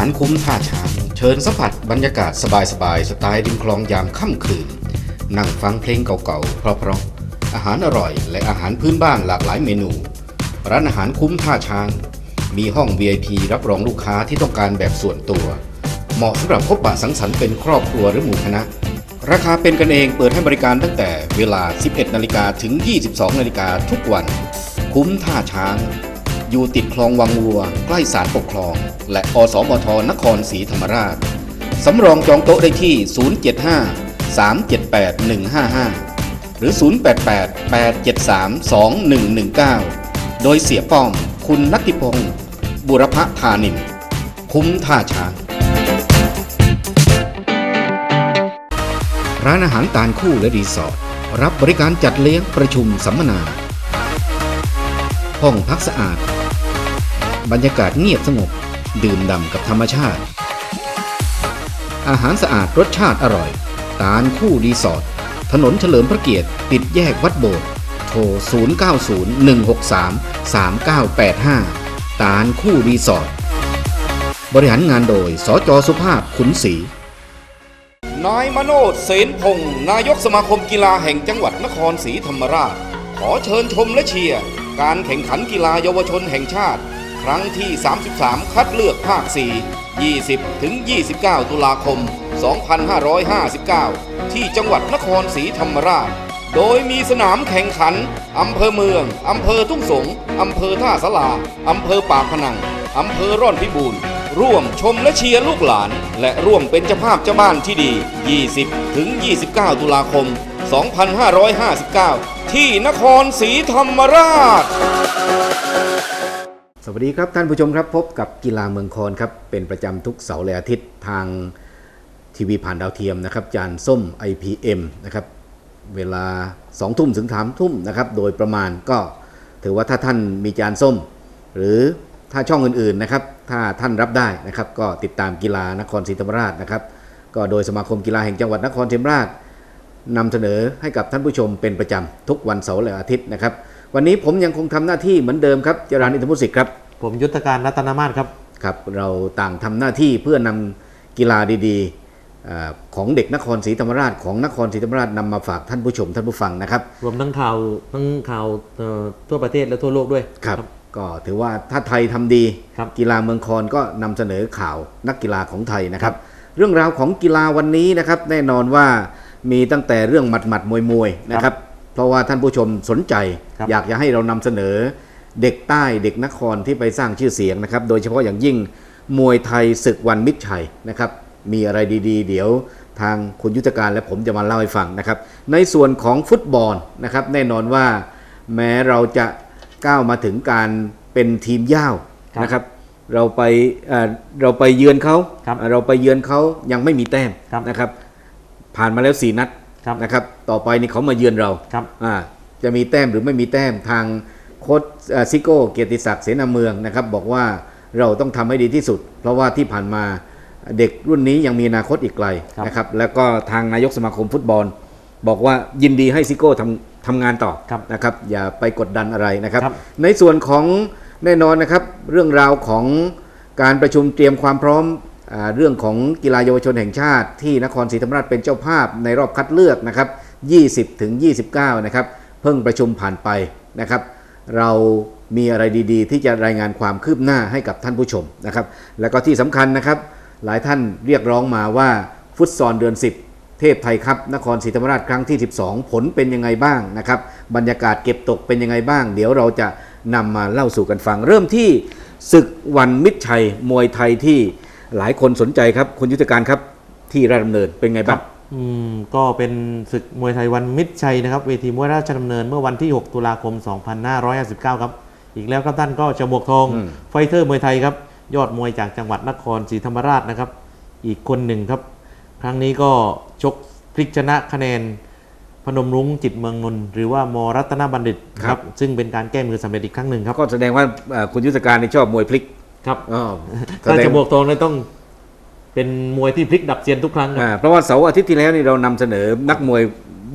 านอาหารคุ้มท่าช้าง เชิญสัมผัสบรรยากาศสบายๆสไตล์ริมคลองยามค่ำคืน นั่งฟังเพลงเก่าๆ เพราะๆอาหารอร่อย และอาหารพื้นบ้านหลากหลายเมนู ร้านอาหารคุ้มท่าช้าง มีห้อง VIP รับรองลูกค้าที่ต้องการแบบส่วนตัว เหมาะสำหรับพบปะสังสรรค์เป็นครอบครัวหรือหมู่คณะ ราคาเป็นกันเองเปิดให้บริการตั้งแต่เวลา 11 นาฬิกาถึง 22 นาฬิกาทุกวัน คุ้มท่าช้าง อยู่ติดคลองวังวัว ใกล้ศาลปกครอง และอสมทนครศรีธรรมราช สำรองจองโต๊ะได้ที่ 075 378 155 หรือ 088 873 2119 โดยเสียป้อม คุณนัตติพงศ์บุรพธานิน คุ้มท่าช้างร้านอาหารตาลคู่และรีสอร์ทรับบริการจัดเลี้ยงประชุมสัมมนา ห้องพักสะอาด บรรยากาศเงียบสงบ ดื่มด่ำกับธรรมชาติ อาหารสะอาดรสชาติอร่อย ตาลคู่รีสอร์ทถนนเฉลิมพระเกียรติ ติดแยกวัดโบสถ์โทร 0901633985 ตาลคู่รีสอร์ทบริหารงานโดย สจสุภาพขุนศรีนายมโนดเสนพงศ์นายกสมาคมกีฬาแห่งจังหวัดนครศรีธรรมราช ขอเชิญชมและเชียร์ การแข่งขันกีฬาเยาวชนแห่งชาติ ครั้งที่ 33 คัดเลือกภาค 4 20 ถึง 29 ตุลาคม 2559 ที่จังหวัดนครศรีธรรมราช โดยมีสนามแข่งขัน อำเภอเมือง อำเภอทุ่งสง อำเภอท่าสลา อำเภอปากพนัง อำเภอร่อนพิบูรณ์ ร่วมชมและเชียร์ลูกหลาน และร่วมเป็นเจ้าภาพเจ้าบ้านที่ดี 20 ถึง 29 ตุลาคม 2559 ที่นครศรีธรรมราช สวัสดีครับท่านผู้ชมครับพบกับกีฬาเมืองคอนครับเป็นประจำทุกเสาร์และอาทิตย์ทางทีวีผ่านดาวเทียมนะครับจานส้ม IPM นะครับเวลา2ทุ่มถึง3ทุ่มนะครับโดยประมาณก็ถือว่าถ้าท่านมีจานส้ม หรือถ้าช่องอื่นๆนะครับถ้าท่านรับได้นะครับก็ติดตามกีฬานครศรีธรรมราชนะครับก็โดยสมาคมกีฬาแห่งจังหวัดนครศรีธรรมราชนำเสนอให้กับท่านผู้ชมเป็นประจำทุกวันเสาร์และอาทิตย์นะครับ วันนี้ผมยังคงทำหน้าที่เหมือนเดิมครับจรานอินทรมุสิกครับ ผมยุทธการรัตนมาศครับครับเราต่างทำหน้าที่เพื่อนำกีฬาดีๆอ่าของเด็กนครศรีธรรมราชของนครศรีธรรมราชนำมาฝากท่านผู้ชมท่านผู้ฟังนะครับ รวมทั้งข่าวทั้งข่าวเอ่อทั่วประเทศและทั่วโลกด้วยครับก็ถือว่าถ้าไทยทำดีครับกีฬาเมืองคอนก็นำเสนอข่าวนักกีฬาของไทยนะครับ เรื่องราวของกีฬาวันนี้นะครับ แน่นอนว่ามีตั้งแต่เรื่องหมัดหมัดมวยมวยๆนะครับ เพราะว่าท่านผู้ชมสนใจครับอยากจะให้เรานำเสนอเด็กใต้เด็กนครที่ไปสร้างชื่อเสียงนะครับ โดยเฉพาะอย่างยิ่งมวยไทยศึกวันมิตรชัยนะครับ มีอะไรดีๆ เดี๋ยวทางคุณยุทธการและผมจะมาเล่าให้ฟังนะครับ ในส่วนของฟุตบอลนะครับ แน่นอนว่าแม้เราจะก้าวมาถึงการเป็นทีมย่าวครับนะครับ เราไปเอ่อเราไปเยือนเขาครับเราไปเยือนเขายังไม่มีแต้มครับนะครับ ผ่านมาแล้วสี่นัดครับ นะครับ ต่อไปนี่เขามาเยือนเราครับอ่าจะมีแต้มหรือไม่มีแต้มทางโค้ชเอ่อซิโก้เกียรติศักดิ์เสนาเมืองนะครับบอกว่าเราต้องทำให้ดีที่สุด เพราะว่าที่ผ่านมาเด็กรุ่นนี้ยังมีอนาคตอีกไกลครับนะครับแล้วก็ทางนายกสมาคมฟุตบอล บอกว่ายินดีให้ซิโก้ทำทำงานต่อครับนะครับอย่าไปกดดันอะไรนะครับครับในส่วนของแน่นอนนะครับเรื่องราวของการประชุมเตรียมความพร้อมอา เรื่องของกีฬาเยาวชนแห่งชาติ ที่นครศรีธรรมราชเป็นเจ้าภาพในรอบคัดเลือกนะครับ 20 ถึง 29 นะครับ เพิ่งประชุมผ่านไปนะครับ เรามีอะไรดีๆ ที่จะรายงานความคืบหน้าให้กับท่านผู้ชมนะครับ แล้วก็ที่สำคัญนะครับ หลายท่านเรียกร้องมาว่าฟุตซอลเดือน 10 เทพไทยครับ นครศรีธรรมราชครั้งที่ 12 ผลเป็นยังไงบ้างนะครับ บรรยากาศเก็บตกเป็นยังไงบ้าง เดี๋ยวเราจะนำมาเล่าสู่กันฟัง เริ่มที่ศึกวันมิตรชัยมวยไทยที่ หลายคนสนใจครับคุณยุทธการครับที่ราชดำเนินเป็นไงบ้างอืมก็เป็นศึกมวยไทยวันมิตรชัยนะครับเวทีมวยราชดำเนินเมื่อวันที่ 6 ตุลาคม 2559 ครับ อีกแล้วครับท่านก็จะบวกทองอืมไฟเตอร์มวยไทยครับ ยอดมวยจากจังหวัดนครศรีธรรมราชนะครับ อีกคนหนึ่งครับ ครั้งนี้ก็ชกพลิกชนะคะแนนพนมรุ้งจิตเมืองนนท์หรือว่ามรัตนบัณฑิตครับ ซึ่งเป็นการแก้มือสำเร็จอีกครั้งหนึ่งครับก็แสดงว่าเอ่อคุณยุทธการนี่ชอบมวยพลิก ครับอ๋อแสถ้าดงจะบวกทองเนี่ยต้องเป็นมวยที่พลิกดับเซียนทุกครั้งครับอ่าเพราะว่าเสาร์อาทิตย์ที่แล้วนี่เรานำเสนอนักมวย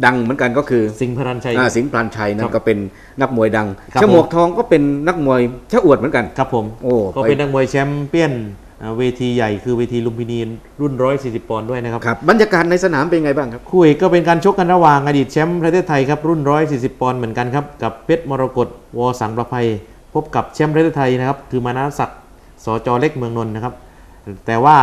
ดังเหมือนกันก็คือสิงห์พรันชัยอ่าสิงห์พลันชัยนั่ครันบก็เป็นนักมวยดังครับชมวกทองก็เป็นนักมวยชะอวดเหมือนกันครับผมโอ้ก็ไปเป็นนักมวยแชมเปี้ยนอ่าเวทีใหญ่คือเวทีลุมพินีรุ่น 140 ปอนด์ด้วยนะครับครับบรรยากาศในสนามเป็นไงบ้างครับคู่เอกก็เป็นการชกกันระหว่างอดีตแชมป์ประเทศไทยครับรุ่น 140 ปอนด์เหมือนกันครับกับเพชรมรกตวสังประภัย พบกับแชมป์ประเทศไทยนะครับคือมานาศักดิ์ สจเล็กเมืองนนท์นะครับ แต่ว่า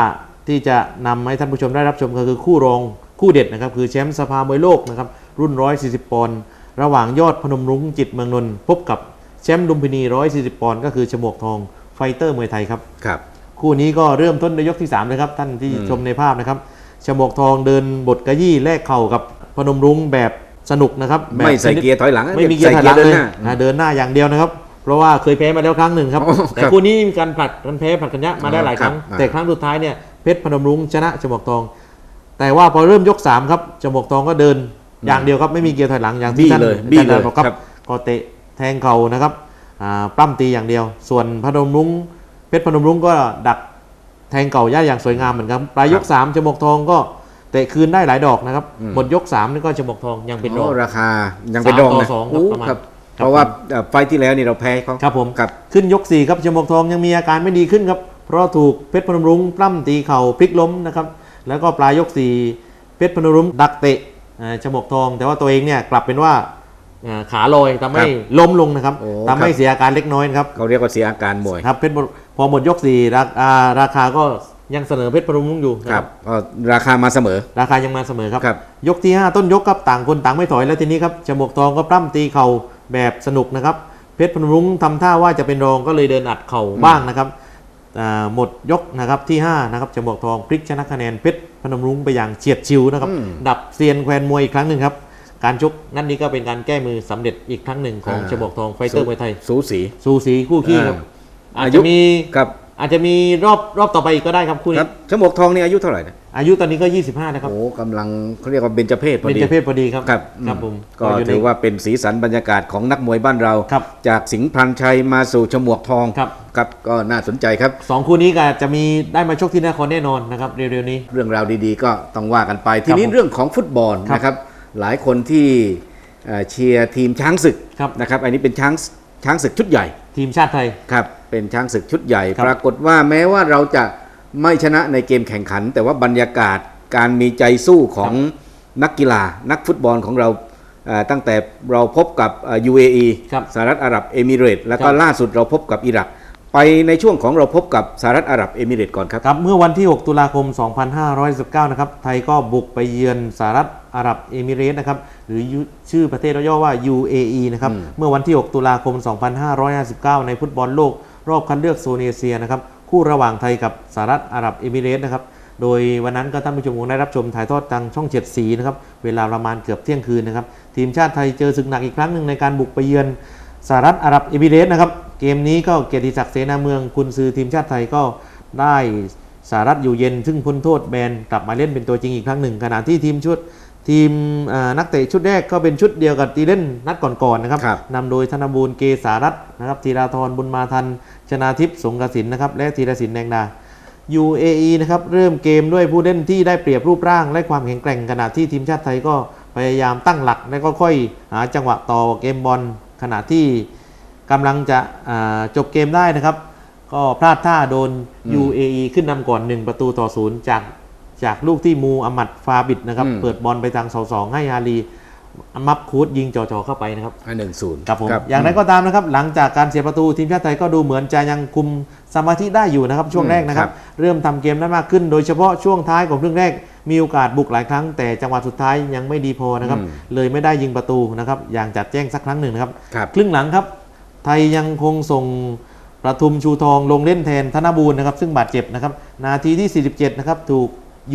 ที่จะนำให้ท่านผู้ชมได้รับชมก็คือคู่รองคู่เด็ดนะครับ คือแชมป์สภามวยโลกนะครับ รุ่น 140 ปอนด์ระหว่างยอดพนมรุ้งจิตเมืองนนท์พบกับแชมป์ลุมพินี 140 ปอนด์ก็คือฉมวกทองไฟเตอร์มวยไทยครับครับ คู่นี้ก็เริ่มต้นในยกที่3เลยครับ ท่านที่ชมในภาพนะครับฉมวกทองเดินบทกระยี่แลกเข่ากับพนมรุ้งแบบสนุกนะครับแบบไม่ใส่เกียร์ถอยหลังไม่มีเกียร์ถอยหลังใส่เลยเดินหน้าอ่าเดินหน้าอย่างเดียวนะครับ เพราะว่าเคยแพ้มาแล้วครั้งหนึ่งครับอ๋อแต่ครับคู่นี้มีการผลัดกันแพ้ผลัดกันชนะมาได้หลายครั้งครับอ่าแต่ครั้งสุดท้ายเนี่ยเพชรพนมรุ้งชนะฉมวกทอง แต่ว่าพอเริ่มยก3ครับฉมวกทองก็เดินอย่างเดียวครับไม่มีเกียร์ถอยหลังอย่างที่บี้ท่านเลยอาบี้จารย์เลยบอกครับครับก็เตะแทงเข่านะครับอ่าปล้ำตีอย่างเดียว ส่วนพนมรุ้งเพชรพนมรุ้งก็ดักแทงเก่าย่าอย่างสวยงามเหมือนกันปลายยก3จมกทองก็เตะคืนได้หลายดอกนะครับหมดยก3นี่ก็จมกทองยังเป็นรองโอ้ราคายังเป็นรองสามต่อนะสองครับโอ้ประมาณครับครับ เพราะว่าเอ่อไฟล์ที่แล้วนี่เราแพ้เขาครับผมครับขึ้นยก4ครับจมกทองยังมีอาการไม่ดีขึ้นครับ เพราะถูกเพชรพนมรุ้งปล้ำตีเข่าพลิกล้มนะครับแล้วก็ปลายยก4เพชรพนมรุ้งดักเตะอ่าจมกทอง แต่ว่าตัวเองเนี่ยกลับเป็นว่าอ่าขาลอยทำให้ล้มลงนะครับโอ้ทำให้ครับเสียอาการเล็กน้อยนะครับเขาเรียกว่าเสียอาการมวยครับเพชรบุพอหมดยกสี่ราอ่าราคาก็ยังเสนอเพชรพนมรุ้งอยู่นะคครัรับบก็ราคามาเสมอ ราคายังมาเสมอครับครับ ยกที่ 5 ต้นยกครับต่างคนต่างไม่ถอยแล้วทีนี้ครับจมวกทองก็ปล้ำตีเข่า แบบสนุกนะครับ เพชรพนมรุ้งทำท่าว่าจะเป็นรองก็เลยเดินอัดเข่าบ้างนะครับอ่าหมดยกนะครับที่5นะครับจมวกทองพลิกชนะคะแนนเพชรพนมรุ้งไปอย่างเฉียดชิวนะครับอืมดับเซียนแควนมวยอีกครั้งหนึ่งครับการชกนัดนี้ก็เป็นการแก้มือสำเร็จอีกครั้งหนึ่งของอ่าจมวกทองไฟเตอร์มวยไทย สูสี สูสีคู่ขี้ครับอ่าอาจอายุจะมีครับ อาจจะมีรอบรอบต่อไปอีกก็ได้ครับคู่คนี้รับชมวกทองนี่อายุเท่าไหร่นะอายุตอนนี้ก็ 25 นะครับโอ้กำลังเขาเรียกว่าเบญจเพศพอเป็นดีเจเพศพอดีครับครับครับผมก็อยู่ใน ถือว่าเป็นสีสันบรรยากาศของนักมวยบ้านเรา ครับจากสิงห์พลันชัยมาสู่ชมวกทองครับ ครับก็น่าสนใจครับ สองคู่นี้ก็จะมีได้มาชกที่นครแน่นอนนะครับเร็วๆนี้ เรื่องราวดีๆ ก็ต้องว่ากันไป ทีนี้ผมเรื่องของฟุตบอลครับนะครับ หลายคนที่เอ่อเชียร์ทีมช้างศึกครับ นะครับ อันนี้เป็นช้างช้างศึกชุดใหญ่ทีมชาติไทย ครับ เป็นช้างศึกชุดใหญ่ครับปรากฏว่าแม้ว่าเราจะไม่ชนะในเกมแข่งขัน แต่ว่าบรรยากาศการมีใจสู้ของนักกีฬา นักฟุตบอลของเราเอ่อตั้งแต่เราพบกับเอ่อ UAE ครับสหรัฐอาหรับเอมิเรตส์แล้วก็ครับล่าสุดเราพบกับอิรักไปในช่วงของเราพบกับสหรัฐอาหรับเอมิเรตส์ก่อนครับครับเมื่อวันที่ 6 ตุลาคม 2519 นะครับไทยก็บุกไปเยือนสหรัฐอาหรับเอมิเรตส์นะครับหรือชื่อประเทศย่อว่า UAE นะครับเมื่อวันที่ 6 ตุลาคม 2559 ในฟุตบอลโลก รอบคัดเลือกโซนเอเชียนะครับคู่ระหว่างไทยกับสหรัฐอาหรับเอมิเรตส์นะครับโดยวันนั้นก็ท่านผู้ชมคงได้รับชมถ่ายทอดทางช่องเจ็ดสีนะครับเวลาประมาณเกือบเที่ยงคืนนะครับทีมชาติไทยเจอศึกหนักอีกครั้งหนึ่งในการบุกไปเยือนสหรัฐอาหรับเอมิเรตส์นะครับเกมนี้ก็เกียรติศักดิ์เสนาเมืองกุนซือทีมชาติไทยก็ได้สหรัฐอยู่เย็น ซึ่งพ้นโทษแบนกลับมาเล่นเป็นตัวจริงอีกครั้งหนึ่ง ขณะที่ทีมชุดทีมนักเตะชุดแรกก็เป็นชุดเดียวกับที่เล่นนัดก่อนๆนะครับรบนำโดยธนบูรณ์เกษารัตน์นะครับธีราธรบุญมาทัน ชนาทิพย์สงกสินนะครับและธีรศิลป์แดงดา UAE นะครับเริ่มเกมด้วยผู้เล่นที่ได้เปรียบรูปร่าง และความแข็งแกร่งขณะที่ทีมชาติไทยก็พยายามตั้งหลัก และก็ค่อยหาจังหวะต่อเกมบอลขณะที่กำลังจะอ่าจบเกมได้นะครับ ก็พลาดท่าโดน UAE ขึ้นนำก่อน 1 ประตูต่อศูนย์จากจากลูกที่มูอามัดฟาบิดนะครับอืมเปิดบอลไปทางเสาสองให้ฮารี มับคูดยิงจ่อๆเข้าไปนะครับอันหนึ่งศูนย์ครับผมอย่างไรก็ตามนะครับ หลังจากการเสียประตูทีมชาติไทยก็ดูเหมือนจะยังคุมสมาธิได้อยู่นะครับช่วงแรกนะครับ เริ่มทำเกมได้มากขึ้น โดยเฉพาะช่วงท้ายของครึ่งแรกมีโอกาสบุกหลายครั้ง แต่จังหวะสุดท้ายยังไม่ดีพอนะครับ เลยไม่ได้ยิงประตูนะครับ อย่างจัดแจ้งสักครั้งหนึ่งนะครับครับครึ่งหลังครับ ไทยยังคงส่งประทุมชูทองลงเล่นแทนธนบูรณ์นะครับ ซึ่งบาดเจ็บนะครับ นาทีที่ 47 นะครับ ถูก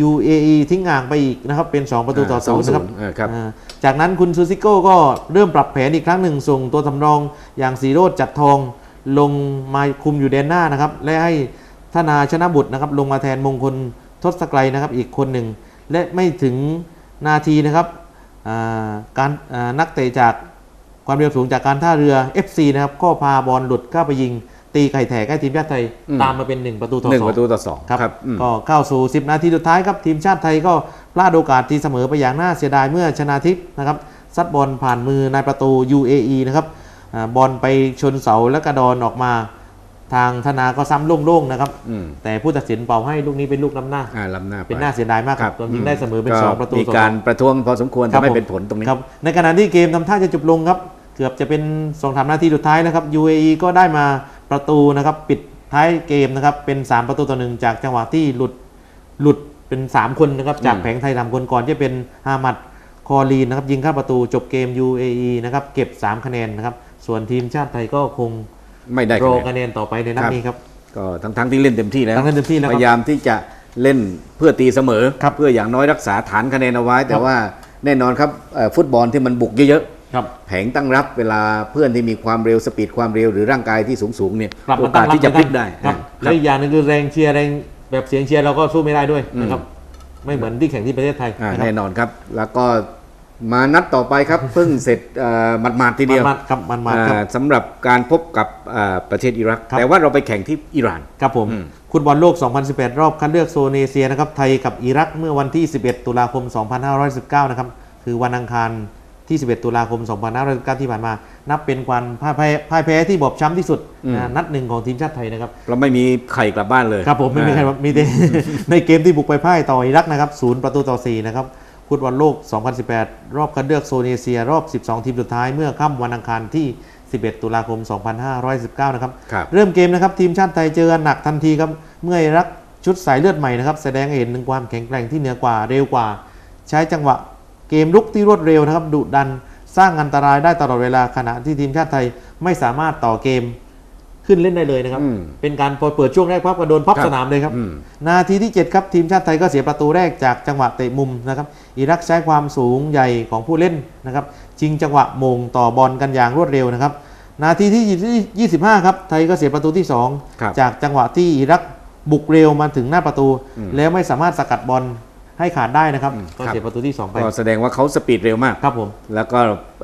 UAE ทิ้งห่างไปอีกนะครับ เป็น 2 ประตูต่อสองศูนย์นะครับเออครับอ่าจากนั้นคุณซูซิโก้ก็เริ่มปรับแผนอีกครั้งหนึ่ง ส่งตัวสำรองอย่างสีโรดจัดทองลงมาคุมอยู่แดนหน้านะครับ และให้ธนาชนะบุตรนะครับ ลงมาแทนมงคลทศไกรนะครับ อีกคนหนึ่ง และไม่ถึงนาทีนะครับอ่าการอ่านักเตะจากความเร็วสูงจากการท่าเรือ FC นะครับก็พาบอลหลุดเข้าไปยิง ตีไข่แถกให้ทีมชาติไทยอืม ตามมาเป็น 1 ประตูต่อหนึ่งสอประตูงต่อสองครับอืม ก็เข้าสู่ 10 นาทีสุดท้ายครับ ทีมชาติไทยก็พลาดโอกาสที่เสมอไปอย่างน่าเสียดายเมื่อชนาทิพย์นะครับซัดบอลผ่านมือนายประตู UAE นะครับอาบอลไปชนเสาและกระดอนออกมา ทางธนาก็ซ้ำโล่งๆนะครับอืม แต่ผู้ตัดสินเป่าให้ลูกนี้เป็นลูกล้ำหน้า อ่าล้ำหน้าไปเป็นหน้าเสียดายมากครับตัวยิงได้เสมอเป็นก็สองประตูมีต่อ การสองประท้วงพอสมควรครับทำให้ผม เป็นผลตรงนี้ ครับในขณะที่เกมทำท่าจะจบลงครับ เกือบจะเป็น2อสามนาทีสุดท้ายนะครับ UAE ก็ได้มา ประตูนะครับปิดท้ายเกมนะครับเป็น 3 ประตูต่อหนึ่งจากจังหวะที่หลุดหลุดเป็น 3 คนนะครับจากอืมแผงไทยทำคนก่อนจะเป็นฮามัดคอลีนนะครับยิงเข้าประตูจบเกม UAE นะครับเก็บ 3 คะแนนนะครับส่วนทีมชาติไทยก็คงไม่ได้รอคะแนนคะแนนต่อไปในนัดนี้ครับก็ทั้งทั้งๆที่เล่นเต็มที่แล้วทั้งเล่นเต็มที่แล้วครับพยายามที่จะเล่นเพื่อตีเสมอครับเพื่ออย่างน้อยรักษาฐานคะแนนเอาไว้ แต่ครับว่าแน่นอนครับเอ่อฟุตบอลที่มันบุกเยอะครับๆ แผงตั้งรับเวลาเพื่อนที่มีความเร็วสปีดความเร็วหรือร่างกายที่สูงๆเนี่ยกลับโอมาตั้กางสรับที่จะพลิกได้ครับคและรับอีกอย่างหนึงคือแรงเชียร์แรงแบบเสียงเชียร์เราก็สู้ไม่ได้ด้วยนะครับไม่เหมือนที่แข่งที่ประเทศไทยอ่านะครับแน่นอนครับ แล้วก็มานัดต่อไปครับเพิ่งเสร็จเอ่อหมาดๆทีเดียวมันๆครับมันมาครับอ่าสำหรับการพบกับอ่าประเทศอิรักครับแต่ว่าเราไปแข่งที่อิหร่านครับผมอืมฟุตบอลโลก 2018 รอบคัดเลือกโซนเอเชียนะครับไทยกับอิรักเมื่อวันที่ 11 ตุลาคม 2519 นะครับคือวันอังคาร ที่ 11 ตุลาคม 2519ที่ผ่านมา นับเป็นการพ่ายแพ้พ่ายแพ้ที่บอบช้ำที่สุดนะนัดหนึ่งของทีมชาติไทยนะครับเราไม่มีใครกลับบ้านเลยครับผมไม่มีใครอ่ามีแต่ในเกมที่บุกไปพ่ายต่ออิรักนะครับศูนย์ประตูต่อ4นะครับฟุตบอลโลก 2018 รอบคัดเลือกโซนเอเชีย รอบ 12 ทีมสุดท้ายเมื่อค่ำวันอังคารที่ 11 ตุลาคม 2519 นะครับครับเริ่มเกมนะครับทีมชาติไทยเจอกันหนักทันทีครับเมื่ออิรักชุดสายเลือดใหม่นะครับแสดงให้เห็นถึงความแข็งแกร่งที่เหนือกว่าเร็วกว่า ใช้จังหวะ เกมลุกที่รวดเร็วนะครับดุดันสร้างอันตรายได้ตลอดเวลาขณะที่ทีมชาติไทยไม่สามารถต่อเกมขึ้นเล่นได้เลยนะครับอืมเป็นการพอเปิดช่วงแรกพับก็โดนพับครับสนามเลยครับอืมนาทีที่ 7 ครับ ทีมชาติไทยก็เสียประตูแรกจากจังหวะเตะมุมนะครับ อิรักใช้ความสูงใหญ่ของผู้เล่นนะครับชิงจังหวะโมงต่อบอลกันอย่างรวดเร็วนะครับ นาทีที่ 25 ครับ ไทยก็เสียประตูที่ครับ2จากจังหวะที่อิรักบุกเร็วมาถึงหน้าประตูอืมแล้วไม่สามารถสกัดบอล ให้ขาดได้นะครับอืมก็ครับเสียประตูที่2ไปก็แสดงว่าเขาสปีดเร็วมากครับผมแล้วก็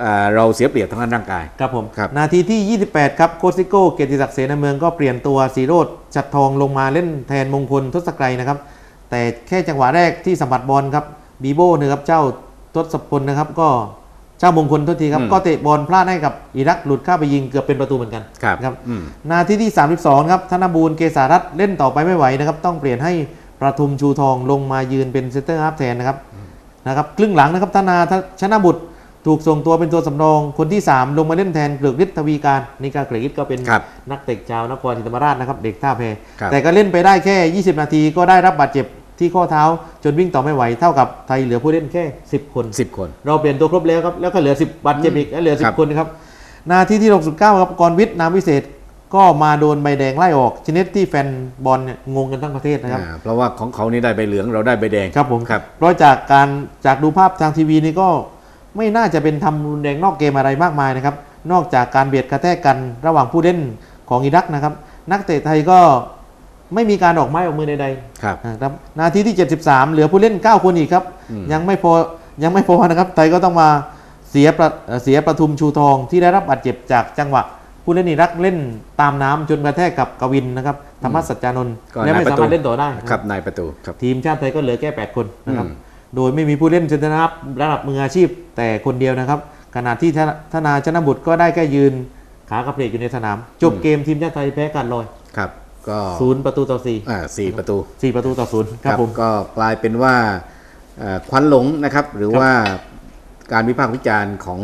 อ่าเราเสียเปรียบทางด้านร่างกายครับผมครับนาทีที่ 28 ครับโคชซิโก้เกียรติศักดิ์เสนาเมืองก็เปลี่ยนตัวสีโรดชัดทองลงมาเล่นแทนมงคลทศกรัยนะครับ แต่แค่จังหวะแรกที่สัมผัสบอลครับบีโบนะครับเจ้าทศพลนะครับก็เจ้ามงคลโทษทีครับอืมก็เตะบอลพลาดให้กับอิรักหลุดเข้าไปยิงเกือบเป็นประตูเหมือนกันครับครับอืมนาทีที่ 32 ครับธนบูลเกษารัตน์เล่นต่อไปไม่ไหวนะครับต้องเปลี่ยนให้ ประทุมชูทองลงมายืนเป็นเซนเตอร์ฮาล์ฟแทนนะครับนะครับครึ่งหลังนะครับธนาชนะบุตรถูกส่งตัวเป็นตัวสำรองคนที่ 3 ลงมาเล่นแทนเกลือกฤทธิ์ทวีการนี่ก็เกลือกฤทธิ์ก็เป็นครับนักเตะชาวนครศรีธรรมราชนะครับเด็กท่าแพครับแต่ก็เล่นไปได้แค่ 20 นาทีก็ได้รับบาดเจ็บที่ข้อเท้าจนวิ่งต่อไม่ไหวเท่ากับไทยเหลือผู้เล่นแค่ 10 คนสิบคน เราเปลี่ยนตัวครบแล้วครับแล้วก็เหลือ 10บาดเจ็บอีกแล้วเหลือครับ10 คนนะครับนาทีที่ 69 ครับกรวิทย์นามวิเศษ ก็มาโดนใบแดงไล่ออกชนิดที่แฟนบอลเนี่ยงงกันทั้งประเทศนะครับ อ่าเพราะว่าของเขานี่ได้ใบเหลืองเราได้ใบแดง ครับผมครับ เพราะจากการจากดูภาพทางทีวีนี่ก็ไม่น่าจะเป็นทำรุนแรงนอกเกมอะไรมากมายนะครับ นอกจากการเบียดกระแทกกันระหว่างผู้เล่นของอิรักนะครับ นักเตะไทยก็ไม่มีการออกไม้ออกมือใดๆครับนะครับนาทีที่ 73 เหลือผู้เล่น 9 คนอีกครับ อืม ยังไม่พอยังไม่พอนะครับไทยก็ต้องมาเสียประเอ่อเสียประทุมชูทองที่ได้รับบาดเจ็บจากจังหวะ ผู้เล่นอิรักเล่นตามน้ำจนกระแทกกับกวินนะครับธรรมสัจจานนท์ก็และไม่นายประสาตูมารถเล่นต่อได้ครับนายประตูครับทีมชาติไทยก็เหลือแค่ 8 คนนะครับอืมโดยไม่มีผู้เล่นชนะระดับมืออาชีพแต่คนเดียวนะครับขณะที่ธนาชนะบุตรก็ได้แค่ยืนขากระเพลกอยู่ในสนาม จบเกมทีมชาติไทยแพ้การลอยครับก็ศูนย์ประตูต่อสี่อ่าสี่ประตูสี่ประตูต่อศูนย์ครับผมก็กลายเป็นว่าเอ่อควันหลงนะครับ หรือครับว่าการวิพากษ์วิจารณ์ของ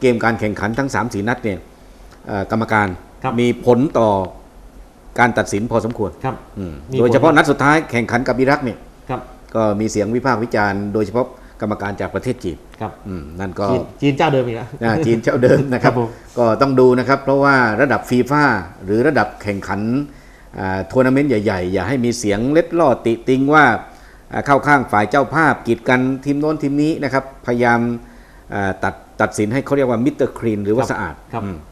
เกมการแข่งขันทั้ง3 4นัดเนี่ยเอ่อ กรรมการครับมีผลต่อการตัดสินพอสมควรครับอืมมีโดยเฉพาะผลนัดสุดท้ายแข่งขันกับอิรักเนี่ยครับก็มีเสียงวิพากษ์วิจารณ์โดยเฉพาะกรรมการจากประเทศจีนครับอืมนั่นก็จีนจีนเจ้าเดิมอีกแล้ว อ่าจีนเจ้าเดิมนะครับครับผม ก็ต้องดูนะครับ เพราะว่าระดับฟีฟ่าหรือระดับแข่งขันอ่าทัวร์นาเมนต์ใหญ่ๆ อย่าให้มีเสียงเล็ดลอดติติงว่าอ่าเข้าข้างฝ่ายเจ้าภาพกีดกันทีมโน้นทีมนี้นะครับ พยายามอ่าตัดตัดสินให้เขาเรียกว่ามิสเตอร์คลีนหรือว่าสะอาดครับ อืมอ่า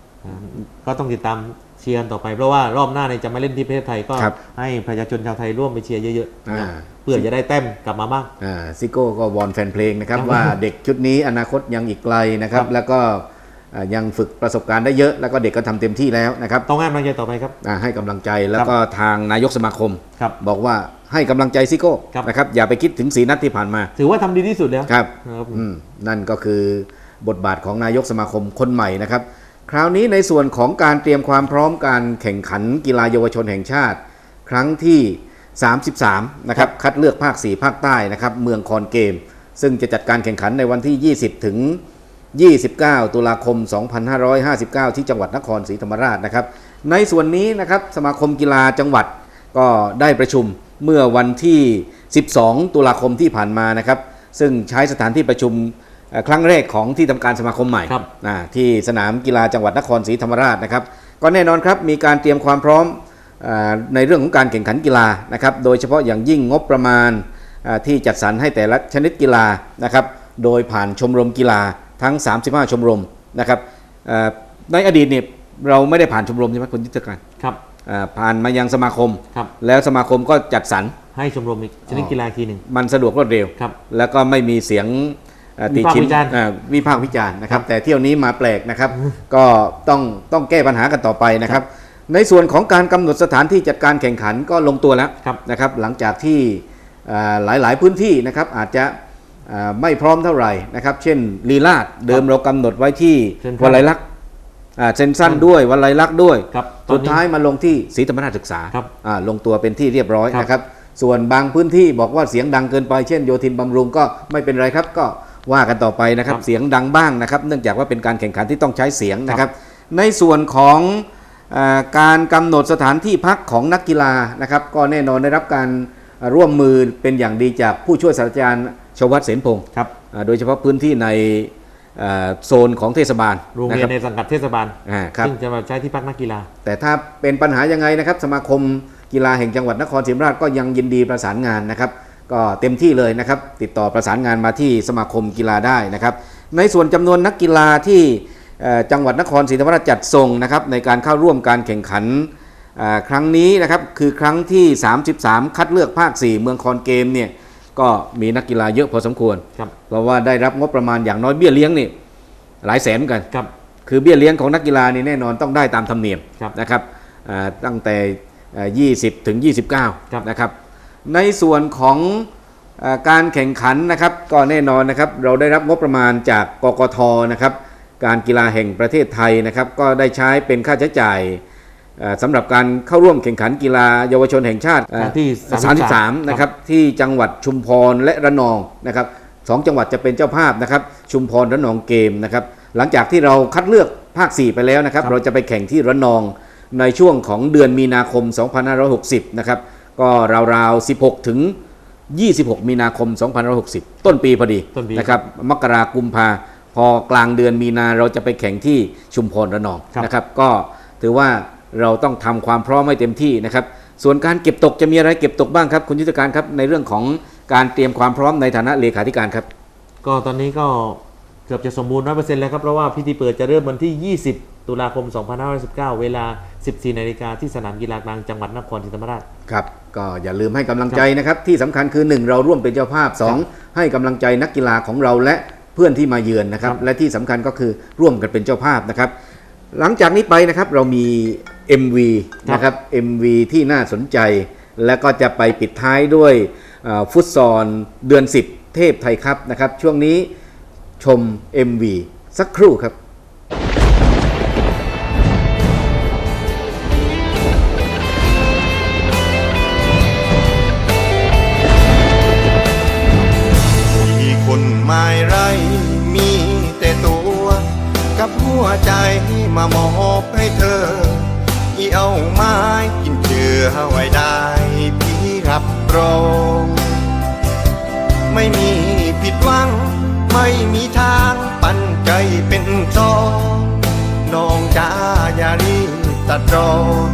ก็ต้องติดตามเชียร์กันต่อไป เพราะว่ารอบหน้าเนี่ยจะมาเล่นที่ประเทศไทยก็ครับให้ประชาชนชาวไทยร่วมไปเชียร์เยอะๆอ่านะครับเพื่อจะได้แต้มกลับมาบ้างอ่าซิโก้ก็วอนแฟนเพลงนะครับครับ ว่าเด็กชุดนี้อนาคตยังอีกไกลนะครับครับแล้วก็อ่ายังฝึกประสบการณ์ได้เยอะ แล้วก็เด็กก็ทำเต็มที่แล้วนะครับต้องให้กำลังใจต่อไปครับอ่าให้กำลังใจแล้วก็ทางนายกสมาคมครับบอกว่าให้กำลังใจซิโก้ครับนะครับอย่าไปคิดถึงสีนัดที่ผ่านมา ถือว่าทำดีที่สุดแล้วครับครับผมอืมนั่นก็คือบทบาทของนายกสมาคมคนใหม่นะครับ คราวนี้ในส่วนของการเตรียมความพร้อมการแข่งขันกีฬาเยาวชนแห่งชาติ ครั้งที่ 33 นะครับ คัดเลือกภาค 4 ภาคใต้นะครับ เมืองคอนเกม ซึ่งจะจัดการแข่งขันในวันที่ 20 ถึง 29 ตุลาคม 2559 ที่จังหวัดนครศรีธรรมราชนะครับ ในส่วนนี้นะครับสมาคมกีฬาจังหวัดก็ได้ประชุมเมื่อวันที่ 12 ตุลาคมที่ผ่านมานะครับ ซึ่งใช้สถานที่ประชุมเอ่อ ครั้งแรกของที่ทำการสมาคมใหม่ครับอ่าที่สนามกีฬาจังหวัดนครศรีธรรมราชนะครับ ก็แน่นอนครับมีการเตรียมความพร้อมอ่าในเรื่องของการแข่งขันกีฬานะครับ โดยเฉพาะอย่างยิ่งงบประมาณอ่าที่จัดสรรให้แต่ละชนิดกีฬานะครับ โดยผ่านชมรมกีฬาทั้ง 35 ชมรมนะครับอ่าในอดีตเนี่ยเราไม่ได้ผ่านชมรมใช่ไหมคุณยุทธการครับอ่าผ่านมายังสมาคมครับแล้วสมาคมก็จัดสรรให้ชมรมอีกชนิดกีฬาอีกทีหนึ่งมันสะดวกรวดเร็วครับแล้วก็ไม่มีเสียงเอ่อ ติวิพากษ์ชินวิจารณ์อ่าวิพากษ์วิจารณ์นะครับ แต่เที่ยวนี้มาแปลกนะครับ ก็ต้องต้องแก้ปัญหากันต่อไปนะครับ ในส่วนของการกำหนดสถานที่จัดการแข่งขันก็ลงตัวแล้วครับนะครับ หลังจากที่หลายหลายๆพื้นที่นะครับอาจจะอ่าไม่พร้อมเท่าไหร่นะครับ เช่นลีลาดเดิมเรากำหนดไว้ที่เซ็นทรัลวันไรลักษณ์อ่าเซนสั้นด้วยวันไรลักษณ์ด้วยครับตอนนี้สุดท้ายมาลงที่ศรีธรรมราชศึกษาครับอ่าลงตัวเป็นที่เรียบร้อยครับนะครับ ส่วนบางพื้นที่บอกว่าเสียงดังเกินไป เช่นโยธินบำรุงก็ไม่เป็นไรครับก็ ว่ากันต่อไปนะครับครับเสียงดังบ้างนะครับ เนื่องจากว่าเป็นการแข่งขันที่ต้องใช้เสียงนะครับ ในส่วนของเออการกำหนดสถานที่พักของนักกีฬานะครับ ก็แน่นอนได้รับการร่วมมือเป็นอย่างดีจากผู้ช่วยศาสตราจารย์ชวัฒน์เสนพงศ์ครับอ่าโดยเฉพาะพื้นที่ในเอ่อโซนของเทศบาลโรงนะเรีคยรันในสังกัดเทศบาลอ่าครับซึ่งจะมาใช้ที่พักนักกีฬา แต่ถ้าเป็นปัญหายังไงนะครับ สมาคมกีฬาแห่งจังหวัดนครศรีธรรมราชก็ยังยินดีประสานงานนะครับ ก็เต็มที่เลยนะครับ ติดต่อประสานงานมาที่สมาคมกีฬาได้นะครับ ในส่วนจำนวนนักกีฬาที่เอ่อจังหวัดนครศรีธรรมราชจัดส่งนะครับในการเข้าร่วมการแข่งขันอ่าครั้งนี้นะครับคือครั้งที่ 33 คัดเลือกภาค 4 เมืองคอนเกมเนี่ยก็มีนักกีฬาเยอะพอสมควรครับเพเพราะว่าได้รับงบประมาณอย่างน้อยเบี้ยเลี้ยงนี่หลายแสนเหมือนกันครับคือเบี้ยเลี้ยงของนักกีฬานี่แน่นอนต้องได้ตามธรรมเนียมครับนะครับอ่าตั้งแต่เอ่อ20 ถึงครับ29นะครับ ในส่วนของเอ่อการแข่งขันนะครับก็แน่นอนนะครับเราได้รับงบประมาณจากกกทนะครับการกีฬาแห่งประเทศไทยนะครับก็ได้ใช้เป็นค่าใช้จ่ายเอ่อสำหรับการเข้าร่วมแข่งขันกีฬาเยาวชนแห่งชาติครั้งที่เอ่อ33นะครับที่จังหวัดชุมพรและระนองนะครับสองจังหวัดจะเป็นเจ้าภาพนะครับชุมพรระนองเกมนะครับหลังจากที่เราคัดเลือกภาค 4 ไปแล้วนะครับครับเราจะไปแข่งที่ระนองในช่วงของเดือนมีนาคม 2560 นะครับ ก็ราวๆ 16 ถึง 26 มีนาคม 2560 ต้นปีพอดีต้นปีนะครับมกรากุมภาพอกลางเดือนมีนาเราจะไปแข่งที่ชุมพรระนองครับ นะครับ ก็ถือว่าเราต้องทำความพร้อมให้เต็มที่นะครับ ส่วนการเก็บตกจะมีอะไรเก็บตกบ้างครับ คุณยุทธการครับในเรื่องของการเตรียมความพร้อมในฐานะเลขาธิการครับ ก็ตอนนี้ก็เกือบจะสมบูรณ์ร้อยเปอร์เซ็นต์แล้วครับ เพราะว่าพิธีเปิดจะเริ่มวันที่ 20 ตุลาคม 2519 เวลา 14นาฬิกาที่สนามกีฬากลางจังหวัดนครศรีธรรมราช ครับ ก็อย่าลืมให้กำลังใจนะครับ ที่สำคัญคือ 1 เราร่วมเป็นเจ้าภาพ 2 ให้กำลังใจนักกีฬาของเราและเพื่อนที่มาเยือนนะครับครับและที่สำคัญก็คือร่วมกันเป็นเจ้าภาพนะครับ หลังจากนี้ไปนะครับเรามี MV นะครับ MV ที่น่าสนใจ และก็จะไปปิดท้ายด้วยเอ่อฟุตซอลเดือน 10 เทพไทยครับนะครับ ช่วงนี้ชม MV สักครู่ครับามอบให้เธอ อีเอาไม้กินเชื่อไว้ได้พี่รับรองไม่มีผิดหวัง ไม่มีทางปันใจเป็นจองน้องจ้าอย่ารีบตัดรอน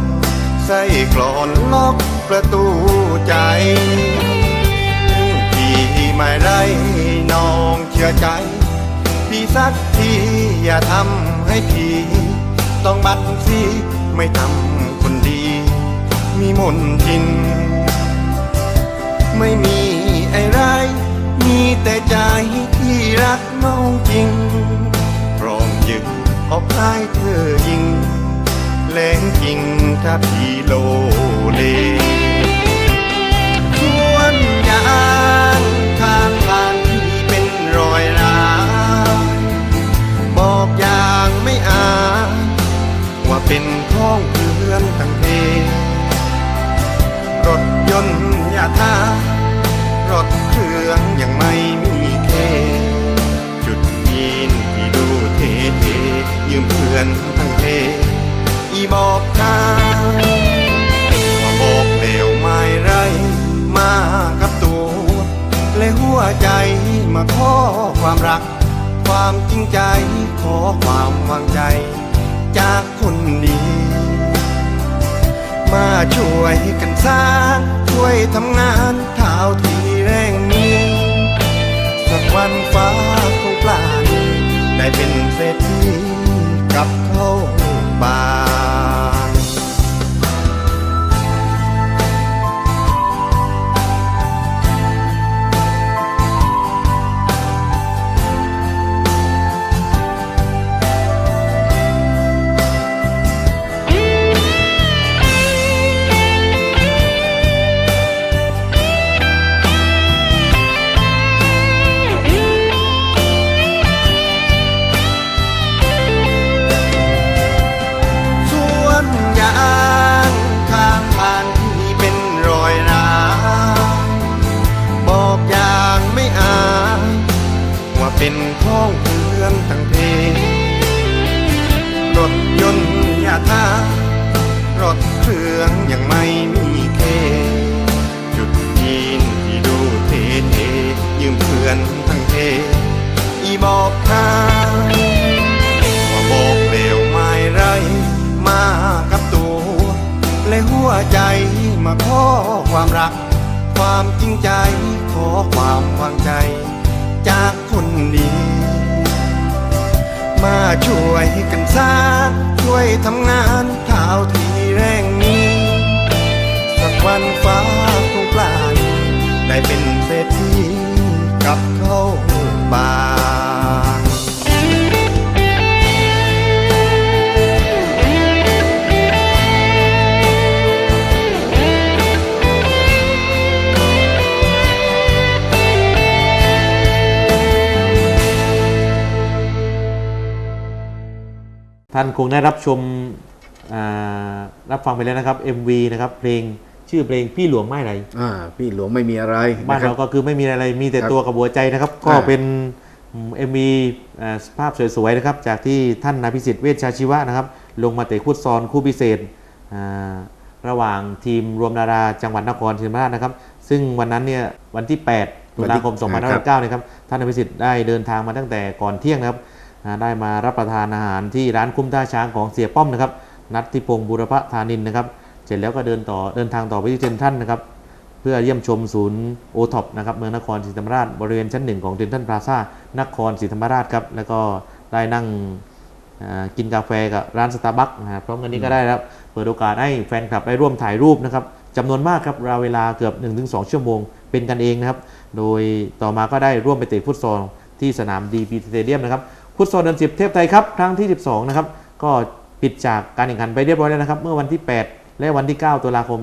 ใส่กลอนล็อกประตูใจพี่ไม่ไรน้องเชื่อใจ พี่สักทีอย่าทำให้พี่ ต้องบัดสีไม่ทำคนดี มีมนทิน ไม่มีอะไรมีแต่ใจที่รักนองจริงพร้อมยึดออกให้เธอยิงแรงจริงถ้าพี่โลเลสวนยางข้างทางที่เป็นรอยร้าวบอกอยา เป็นของเพื่อนทั้งเพรถยนต์ยาทารถเครื่องยังไม่มีเค จุดยีนที่ดูเท่ๆยืมเพื่อนทั้งเพอีบอกทางมาบอกเลวไม่ไร มากับตัวและหัวใจมาขอความรัก ความจริงใจขอความวางใจ จากคนดี มาช่วยกันสร้าง ช่วยทำงานเท่าที่แรงมีสักวันฟ้าคงปลาได้เป็นเศรษฐีกับเขาบา มาขอความรัก ความจริงใจ ขอความวางใจ จากคนดี มาช่วยกันสร้างช่วยทำงานเท่าที่แรงมีสักวันฟ้าคงปลานได้เป็นเศรษฐีกับเขาบา ท่านคงได้รับชมอ่ารับฟังไปแล้วนะครับ MV นะครับเพลงชื่อเพลงพี่หลวงไม่ไรอ่าพี่หลวงไม่มีอะไรบ้านนะครัเราก็คือไม่มีอะไรมีแต่ครับตัวกับหัวใจนะครับ ก็อ่าเป็นเอ็มวีภาพสวยๆนะครับ จากที่ท่านนายพิสิทธิ์เวชชาชีวะนะครับ ลงมาเตะคู่ซ้อนคู่พิเศษอ่าระหว่างทีมรวมดาราจังหวัดนครศรีธรรมราชนะครับ ซึ่งวันนั้นเนี่ยวันที่8ตุลาคมวันที่2509นะครับท่านนายพิสิทธิ์ได้เดินทางมาตั้งแต่ก่อนเที่ยงนะครับ อ่าได้มารับประทานอาหารที่ร้านคุ้มท่าช้างของเสียป้อมนะครับ นัททิพงศ์บุรพธานินนะครับ เสร็จแล้วก็เดินต่อเดินทางต่อไปที่เซนทรันนะครับ เพื่อเยี่ยมชมศูนย์โอท็อปนะครับเมืองนครศรีธรรมราชบริเวณชั้นหนึ่งของเซนทรันพลาซ่านครศรีธรรมราชครับแล้วก็ได้นั่งกินกาแฟกับร้านสตาร์บัคนะครับพร้อมกันนี้ก็ได้ครับเปิดโอกาสให้แฟนคลับได้ร่วมถ่ายรูปนะครับจำนวนมากครับราวเวลาเกือบ 1-2 ชั่วโมงเป็นกันเองนะครับ โดยต่อมาก็ได้ร่วมไปเตะฟุตซอลที่สนามดีพีสเตเดียมนะครับ ฟุตซอลเดือน10 เทพไทยครับครั้งที่ 12 นะครับ ก็ปิดจากการแข่งขันไปเรียบร้อยแล้วนะครับ เมื่อวันที่ 8 และวันที่ 9 ตุลาคม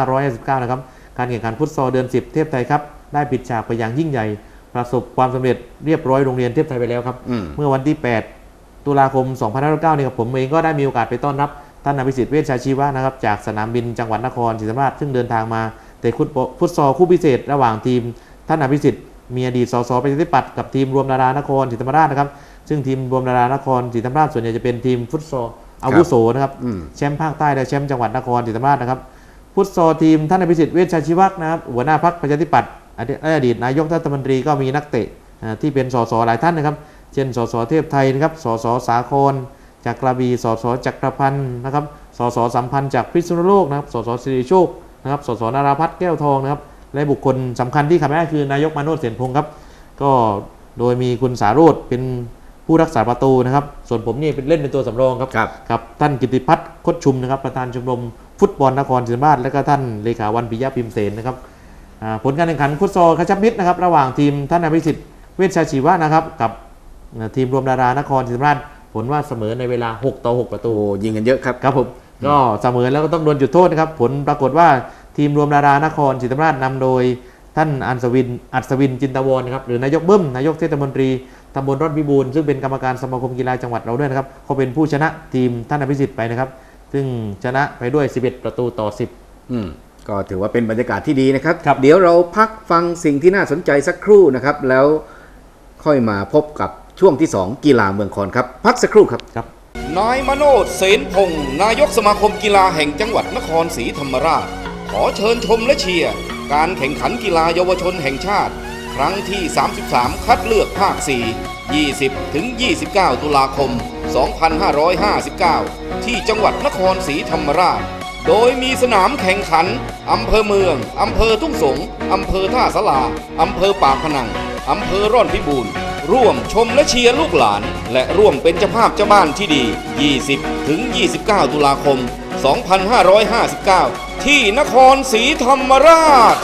2559 นะครับ การแข่งขันฟุตซอลเดือน 10 เทพไทยครับ ได้ปิดฉากไปอย่างยิ่งใหญ่ ประสบความสำเร็จเรียบร้อยโรงเรียนเทพไทยไปแล้วครับอืมเมื่อวันที่ 8 ตุลาคม 2559นี่ครับผมเองก็ได้มีโอกาสไปต้อนรับท่านอภิสิทธิ์เวชชาชีวะนะครับจากสนามบินจังหวัดนครศรีธรรมราชซึ่งเดินทางมาแต่ฟุตบอลฟุตซอลคู่พิเศษ ระหว่างทีม ท่านอภิสิทธิ์มีอดีตสสประชาธิปัตย์กับทีมรวมดารานครศรีธรรมราชนะครับ ซึ่งทีมรวมดารานครศรีธรรมราชส่วนใหญ่จะเป็นทีมฟุตซอลอาวุโสนะครับอืมแชมป์ภาคใต้และแชมป์จังหวัดนครศรีธรรมราชนะครับฟุตซอลทีมท่านอภิสิทธิ์เวชชาชีวะนะครับหัวหน้าพักประชาธิปัตย์อดีตอดีตนายกรัฐมนตรีก็มีนักเตะอ่าที่เป็นสสหลายท่านนะครับ เช่นสสเทพไทยนะครับสสสาครจากกระบี่สสจักรพันธ์นะครับสสสัมพันธ์จากพิษณุโลกนะครับสสสิริโชคนะครับสสนาราพัฒน์แก้วทองนะครับและบุคคลสำคัญที่ขาดไม่ได้คือนายกมาโนดเสนพงศ์ครับ ก็โดยมีคุณสาโรธเป็น ผู้รักษาประตูนะครับ ส่วนผมนี่เป็นเล่นเป็นตัวสำรองครับครับ ครับท่านกิติพัฒน์คดชุมนะครับ ประธานชมรมฟุตบอลนครศรีธรรมราชและก็ท่านเลขาวันปิยะพิมเสนนะครับอ่าผลการแข่งขันฟุตซอลกระชับมิตรนะครับ ระหว่างทีมท่านอภิสิทธิ์เวชชาชีวะนะครับ กับอ่าทีมรวมดารานครศรีธรรมราชผลว่าเสมอในเวลา 6 ต่อ 6 ประตู โอ้ยิงกันเยอะครับ ครับผมก็เสมอแล้วก็ต้องโดนจุดโทษนะครับ ผลปรากฏว่าทีมรวมดารานครศรีธรรมราชนำโดยท่านอัศวินอัศวินจินตวรนะครับหรือนายกเบิ้มนายกเทศมนตรี ตำบลร่อนพิบูลซึ่งเป็นกรรมการสมาคมกีฬาจังหวัดเราด้วยนะครับเขาเป็นผู้ชนะทีมท่านอภิสิทธิ์ไปนะครับ ซึ่งชนะไปด้วย 11 ประตูต่อ 10 อืมก็ถือว่าเป็นบรรยากาศที่ดีนะครับครับเดี๋ยวเราพักฟังสิ่งที่น่าสนใจสักครู่นะครับ แล้วค่อยมาพบกับช่วงที่ 2 กีฬาเมืองคอนครับ พักสักครู่ครับครับนายมโนดเสนพงศ์นายกสมาคมกีฬาแห่งจังหวัดนครศรีธรรมราช ขอเชิญชมและเชียร์การแข่งขันกีฬาเยาวชนแห่งชาติ ครั้งที่ 33 คัดเลือกภาค 4 20 ถึง 29 ตุลาคม 2559 ที่จังหวัดนครศรีธรรมราช โดยมีสนามแข่งขัน อำเภอเมือง อำเภอทุ่งสง อำเภอท่าสลา อำเภอปากพนัง อำเภอร่อนพิบูรณ์ร่วมชมและเชียร์ลูกหลาน และร่วมเป็นเจ้าภาพเจ้าบ้านที่ดี 20 ถึง 29 ตุลาคม 2559 ที่นครศรีธรรมราช